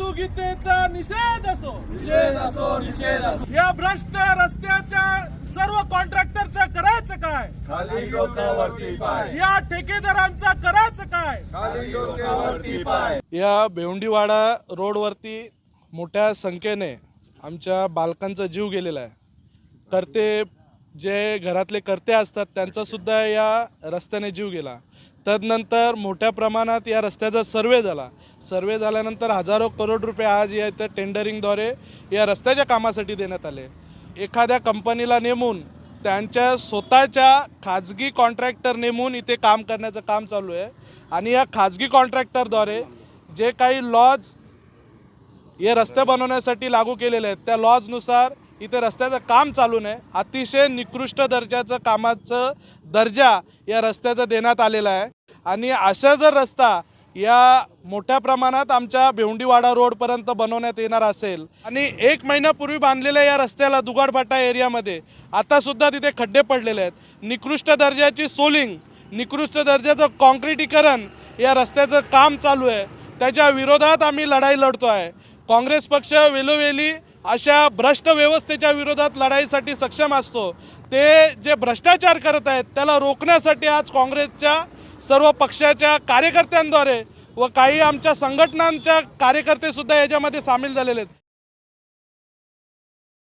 वाहतुकीचा निषेध असो. निषेध असो निषेध असो. या भ्रष्ट रस्त्याच्या सर्व कॉन्ट्रॅक्टरचं करायचं काय? खाली डोक्यावरती पाय. या ठेकेदारांचा करायचं काय? खाली डोक्यावरती पाय. या भेवंडीवाडा रोडवरती मोठ्या संख्येने आमच्या बालकांचा जीव गेलेला आहे. करते जे घरातले कर्ते असतात त्यांचासुद्धा या रस्त्याने जीव गेला. तदनंतर मोठ्या प्रमाणात या रस्त्याचा सर्वे झाला. सर्वे झाल्यानंतर हजारो करोड रुपये आज या इथं टेंडरिंगद्वारे या रस्त्याच्या कामासाठी देण्यात आले. एखाद्या कंपनीला नेमून त्यांच्या स्वतःच्या खाजगी कॉन्ट्रॅक्टर नेमून इथे काम करण्याचं काम चालू आहे. आणि या खाजगी कॉन्ट्रॅक्टरद्वारे जे काही लॉज हे रस्ते बनवण्यासाठी लागू केलेले आहेत त्या लॉजनुसार इथे रस्त्याचं काम चालू आहे अतिशय निकृष्ट दर्जाचं कामाचं दर्जा या रस्त्याचा देण्यात आलेला आहे. आणि असा जर रस्ता या मोठ्या प्रमाणात आमच्या भेवंडीवाडा रोडपर्यंत बनवण्यात येणार असेल आणि एक महिन्यापूर्वी बांधलेल्या या रस्त्याला दुगाडफाटा एरियामध्ये आतासुद्धा तिथे खड्डे पडलेले आहेत. निकृष्ट दर्जाची सोलिंग निकृष्ट दर्जाचं कॉन्क्रिटीकरण या रस्त्याचं काम चालू आहे. त्याच्या विरोधात आम्ही लढाई लढतो आहे काँग्रेस पक्ष वेलोवेली अशा भ्रष्ट व्यवस्थेच्या विरोधात लढाईसाठी सक्षम असतो. ते जे भ्रष्टाचार करत आहेत त्याला रोखण्यासाठी आज काँग्रेसच्या सर्व पक्षाच्या कार्यकर्त्यांद्वारे व काही आमच्या संघटनांच्या कार्यकर्तेसुद्धा याच्यामध्ये सामील झालेले आहेत.